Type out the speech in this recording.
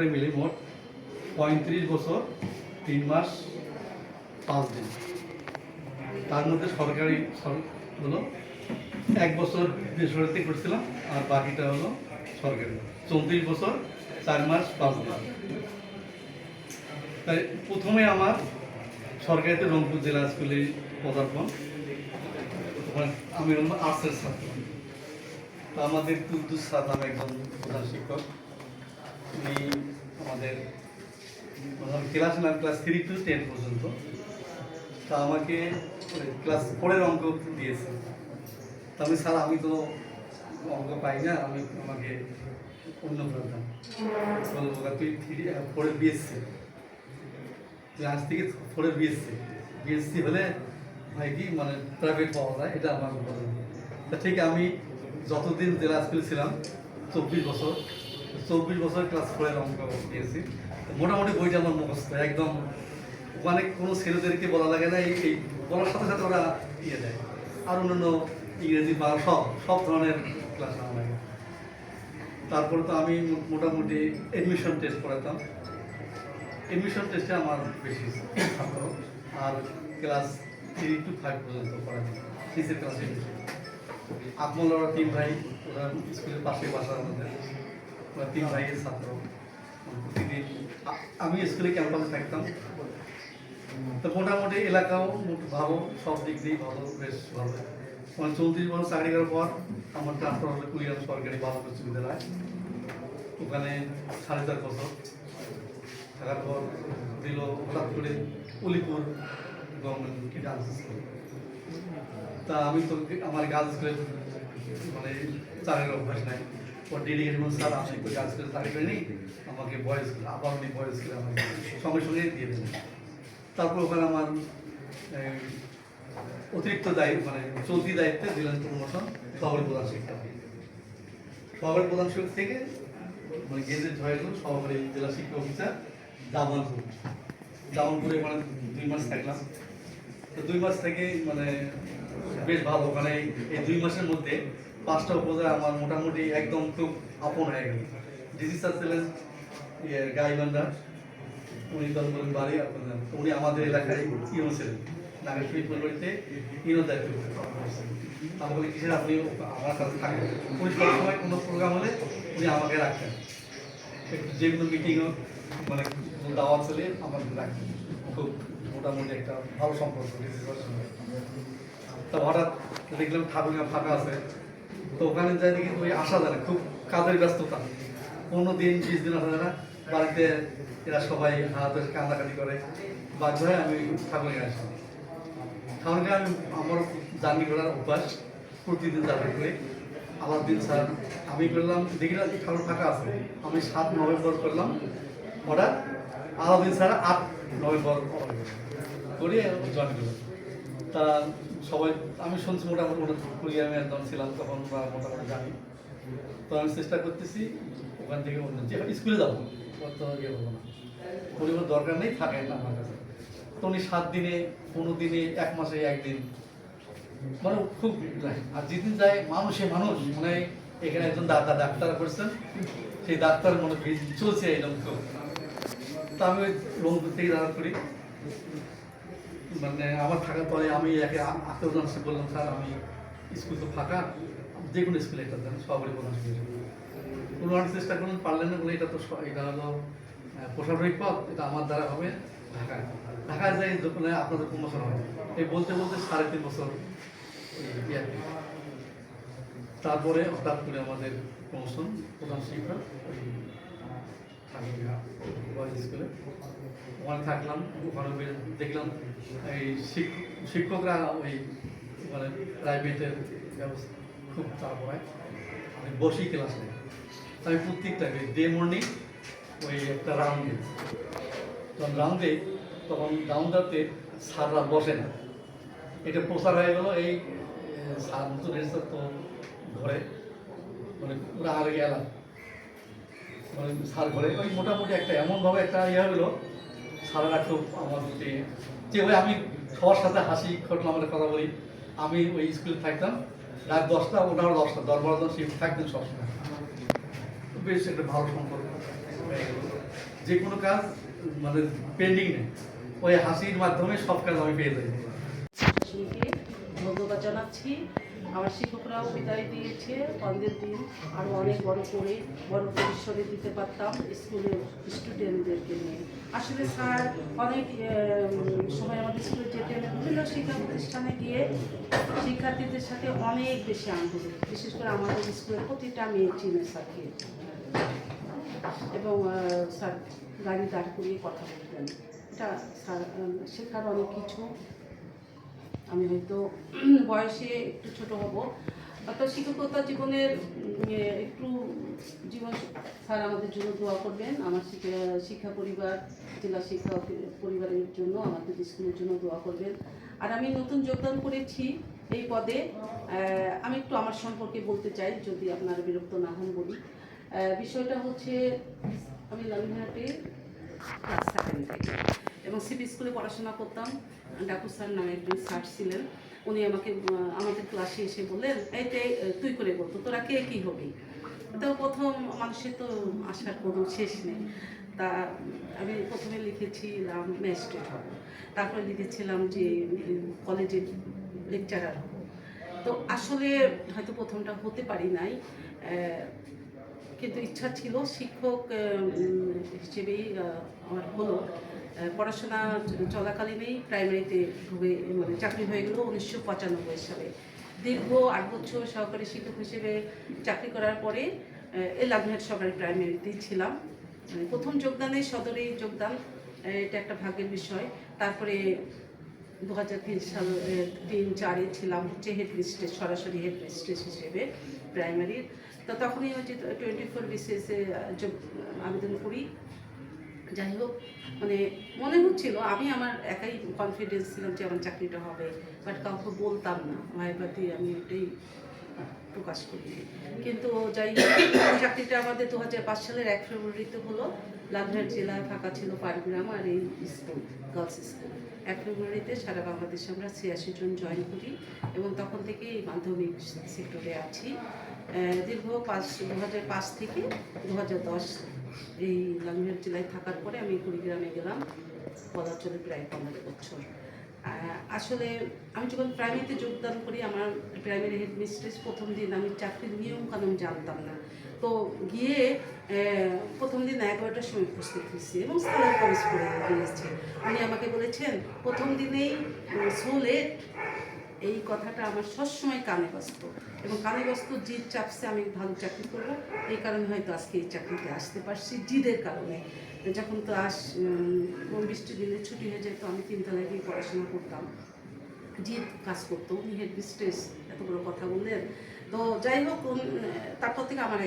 বেসরকারি মিলে মোট পঁয়ত্রিশ বছর, তিন মাস, পাঁচ দিন। তার মধ্যে সরকারি হলো এক বছর বেসরকারিতে করছিলাম, আর বাকিটা হলো সরকারি। চৌত্রিশ বছর, চার মাস, পাঁচ দিন। তাই প্রথমে আমার সরকারিতে রংপুর জেলা স্কুলে পদার্পণ। আমি হলাম আর্টসের ছাত্র। আমাদের কুদ্দুস সাদ নামে একজন প্রধান শিক্ষক। উনি আমাদের ক্লাস নাম ক্লাস থ্রি টু টেন পর্যন্ত। তা আমাকে ক্লাস ফোরের অঙ্ক দিয়েছে। তা আমি, স্যার, আমি তো অঙ্ক পাই না, আমি আমাকে অন্য বলব তুই থ্রি ফোরে বিএসসি আজ থেকে ফোরে বিএসসি বিএসসি হলে হয় কি মানে প্রাইভেট পাওয়া যায়, এটা আমার তা ঠিক আমি যতদিন জেলা স্কুলে ছিলাম, চব্বিশ বছর চব্বিশ বছর ক্লাস ফোরের অঙ্ক দিয়েছি। মোটামুটি বইটা আমার মুখস্থ, একদম ওখানে কোনো ছেলেদেরকে বলা লাগে না, এই বলার সাথে সাথে ওরা ইয়ে দেয়। আর অন্যান্য ইংরেজি বা সব সব ধরনের ক্লাস আমার লাগে। তারপরে তো আমি মোটামুটি এডমিশন টেস্ট করাতাম। এডমিশন টেস্টে আমার বেশি আর ক্লাস থ্রি টু ফাইভ পর্যন্ত সিক্সের ক্লাসে আকমল ওরা তিন ভাই, ওরা স্কুলের পাশে বাসা আমাদের। তিন ভাইয়ের ছাত্র প্রতিদিন আমি স্কুলে ক্যাম্পাসে থাকতাম। তো মোটামুটি এলাকাও ভালো, সব দিক দিয়ে ভালো, বেশ ভালো। মানে চৌত্রিশ বছর চাকরি করার পর আমার ট্রান্সফার হলো কুড়িয়ান সরকারি বালক উচ্চ বিদ্যালয় ওখানে সাড়ে চার বছর। থাকার পর দিল হঠাৎ করে উলিপুর গভর্নমেন্ট ডান্স স্কুল তা আমি তো আমার গার্লস স্কুলে মানে চাকরির অভ্যাস নাই। ও ডেডিকেশন স্যার আপনি তো স্কুলে চাকরি করেনি আমাকে বয়েজ স্কুল আবার উনি বয়েজ স্কুলে আমাকে সঙ্গে সঙ্গে দিয়ে দেবেন। তারপর ওখানে আমার অতিরিক্ত দায়িত্ব মানে চলতি দায়িত্বে দিলেন প্রমোশন শহরের প্রধান শিক্ষক। শহরের প্রধান শিক্ষক থেকে মানে গেজেট হয়ে গেল সহকারী জেলা শিক্ষা অফিসার দামনপুর। দামনপুরে মানে দুই মাস থাকলাম। তো দুই মাস থেকে মানে বেশ ভালো। ওখানে এই দুই মাসের মধ্যে পাঁচটা উপজেলা আমার মোটামুটি একদম খুব আপন হয়ে গেল। ডিসি স্যার ছিলেন ইয়ে গাইবান্ডা উনি বলেন বাড়ি উনি আমাদের এলাকায় ইউনো ছিলেন নাগেশ্বরী ফুলবাড়িতে ইউনো দায়িত্ব। আমি বলি, কিসের? আপনি আমার কাছে থাকেন। উনি সবসময় কোনো প্রোগ্রাম হলে উনি আমাকে রাখতেন। যে কোনো মিটিং হোক মানে কোনো দাওয়াত চলে আমাকে রাখতেন। খুব মোটামুটি একটা ভালো সম্পর্ক ডিসি সঙ্গে। তা হঠাৎ দেখলাম ঠাকুরগা ফাঁকা আছে। তো ওখানে যাই দেখি ওই আসা যায় খুব কাজের ব্যস্ততা। পনেরো দিন, বিশ দিন আসা যায় না। বাড়িতে এরা সবাই হাত কান্দাকাটি করে। বাধ্য হয়ে আমি ঠাকুরগা আসি। ঠাকুরগা আমি আমার জার্নি করার অভ্যাস প্রতিদিন যাতায়াত করি। আলাদিন স্যার, আমি করলাম, দেখি না, ঠাকুর ফাঁকা আছে। আমি সাত নভেম্বর করলাম। অর্ডার আলাদিন স্যার, আট নভেম্বর। করে জয়েন করলাম তা সবাই, আমি শুনছি মোটামুটি ওটা কুড়িয়ে আমি একদম ছিলাম তখন বা মোটামুটি জানি। তো আমি চেষ্টা করতেছি ওখান থেকে অন্য যে স্কুলে যাব। ইয়ে হব না। কোনো দরকার নেই থাকেন না আমার কাছে। তো উনি সাত দিনে, পনেরো দিনে, এক মাসে একদিন। মানে খুব। আর যেদিন যায়, মানুষে মানুষ। মানে এখানে একজন দাদা ডাক্তার করছেন। সেই ডাক্তার মনে চলছে এরকম। তা আমি ওই রংপুর থেকে দাঁড়া করি। মানে আমার থাকার পরে আমি একে আত্মীয়জন সে বললাম, স্যার, আমি স্কুল তো ফাঁকা, যে কোনো স্কুলে এটা দেন, সবারই শিক্ষক কোনো অনেক চেষ্টা করুন পারলেন না বলে এটা তো এটা হলো প্রশাসনিক পথ, এটা আমার দ্বারা হবে ঢাকায় ঢাকায় যাই, যখন আপনাদের প্রমোশন হবে এই বলতে বলতে সাড়ে তিন বছর। তারপরে হঠাৎ করে আমাদের প্রমোশন প্রধান শিক্ষক বয়েজ স্কুলে ওখানে থাকলাম ওখানে দেখলাম এই শিক- শিক্ষকরা ওই মানে প্রাইভেটের ব্যবস্থা খুব তারপরে আমি বসি ক্লাস নেই। আমি প্রত্যেকটা ডে মর্নিং ওই একটা রাউন্ড দিই। তখন রাউন্ডে তখন রাউন্ডাতে স্যাররা বসে না। এটা প্রচার হয়ে গেল এই এ, স্যার নতুন এসে তো ঘরে মানে ওরা আগে গেলাম। মানে স্যার ঘরে, ওই মোটামুটি একটা এমনভাবে একটা ইয়ে হলো, সারা খুব আমার প্রতি যে ওই আমি সবার সাথে হাসি খোটলা আমাদের কথা বলি, আমি ওই স্কুলে থাকতাম, রাত দশটা ওনারা দশটা দশ বারো জন শিফট থাকতেন সবসময়। বেশ একটা ভালো সম্পর্ক যে কোনো কাজ মানে পেন্ডিং নেই। ওই হাসির মাধ্যমে সব কাজ আমি পেয়ে যাই। ধন্যবাদ জানাচ্ছি। আমার শিক্ষকরাও বিদায় দিয়েছে। বন্ধের দিন আরও অনেক বড় করে, বড় পরিসরে দিতে পারতাম স্কুলের স্টুডেন্টদেরকে নিয়ে। আসলে স্যার অনেক সময় আমাদের স্কুলে যেতেন বিভিন্ন শিক্ষা প্রতিষ্ঠানে গিয়ে শিক্ষার্থীদের সাথে অনেক বেশি আন্তরিক বিশেষ করে আমাদের স্কুলের প্রতিটা মেয়ে চিনে স্যারকে এবং স্যার গাড়ি দাঁড় করিয়ে কথা বলতেন। এটা স্যার শেখার অনেক কিছু। আমি হয়তো বয়সে একটু ছোট হব। অর্থাৎ শিক্ষকতা জীবনের একটু জীবন, স্যার আমাদের জন্য দোয়া করবেন। আমার শিক্ষা শিক্ষা পরিবার, জেলা শিক্ষা পরিবারের জন্য আমাদের স্কুলের জন্য দোয়া করবেন। আর আমি নতুন যোগদান করেছি এই পদে। আমি একটু আমার সম্পর্কে বলতে চাই, যদি আপনারা বিরক্ত না হন বলি। বিষয়টা হচ্ছে, আমি লালমিহাটে ক্লাস সেভেন থেকে। এবং সিপি স্কুলে পড়াশোনা করতাম। ডাকু স্যার নামে একজন স্যার ছিলেন। উনি আমাকে আমাদের ক্লাসে এসে বললেন এই তে, তুই করে বলতো তোরা কে কী হবি? তো প্রথম মানুষের তো আসার কোনো শেষ নেই। তা আমি প্রথমে লিখেছিলাম ম্যাজিস্ট্রেট হব। তারপরে লিখেছিলাম যে কলেজের লেকচারার হব। তো আসলে হয়তো প্রথমটা হতে পারি নাই কিন্তু ইচ্ছা ছিল শিক্ষক হিসেবেই আমার হলো। পড়াশোনা চলাকালীনই প্রাইমারিতে ঢুকে মানে চাকরি হয়ে গেল উনিশশো পঁচানব্বই সালে। দীর্ঘ আট বছর সহকারী শিক্ষক হিসেবে চাকরি করার পরে লাভঘাট সরকারি প্রাইমারিতেই ছিলাম। মানে প্রথম যোগদানে, সদরেই যোগদান এটা একটা ভাগ্যের বিষয়। তারপরে দু হাজার তিন সাল তিন চারে ছিলাম হচ্ছে হেড সরাসরি হেড হিসেবে প্রাইমারির। তো তখনই হচ্ছে টোয়েন্টি ফোর বিসিএসে আবেদন করি। যাই হোক মানে মনে হচ্ছিল, আমি আমার একাই কনফিডেন্স ছিলাম যে আমার চাকরিটা হবে বাট কাউকে বলতাম না। ভাইবাতি আমি এটাই প্রকাশ করি। কিন্তু যাই হোক চাকরিটা আমাদের দু হাজার পাঁচ সালের এক ফেব্রুয়ারিতে হলো। লালঘাট জেলায় ফাঁকা ছিল পারগ্রাম আর এই স্কুল গার্লস স্কুল এক ফেব্রুয়ারিতে সারা বাংলাদেশে আমরা ছিয়াশি জন জয়েন করি এবং তখন থেকে এই মাধ্যমিক সেক্টরে আছি। দীর্ঘ পাঁচ দু হাজার পাঁচ থেকে দু হাজার দশ। এই লালঘাট জেলায় থাকার পরে আমি কুড়িগ্রামে গেলাম পদার্চলে প্রায় পনেরো বছর। আসলে আমি যখন প্রাইমারিতে যোগদান করি, আমার প্রাইমারি হেড মিস্ট্রেস প্রথম দিন আমি চাকরির নিয়ম কানুন জানতাম না। তো গিয়ে প্রথম দিন এগারোটার সময় উপস্থিত হয়েছি এবং স্কুলের কলেজ করে গিয়েছে। উনি আমাকে বলেছেন, প্রথম দিনেই সো লেট এই কথাটা আমার সবসময় কানে বাজতো। এবং কালী বস্তু জিদ চাপছে আমি ভালো চাকরি করব এই কারণে হয়তো আজকে এই চাকরিতে আসতে পারছি। জিদের কারণে। যখন ক্লাস বৃষ্টি দিনে ছুটি হয়ে যেত আমি তিনতলায় গিয়ে পড়াশোনা করতাম। জিদ কাজ করতো, উনি হেড মিস্ট্রেস এত বড় কথা বললেন। তো যাই হোক তারপর থেকে আমার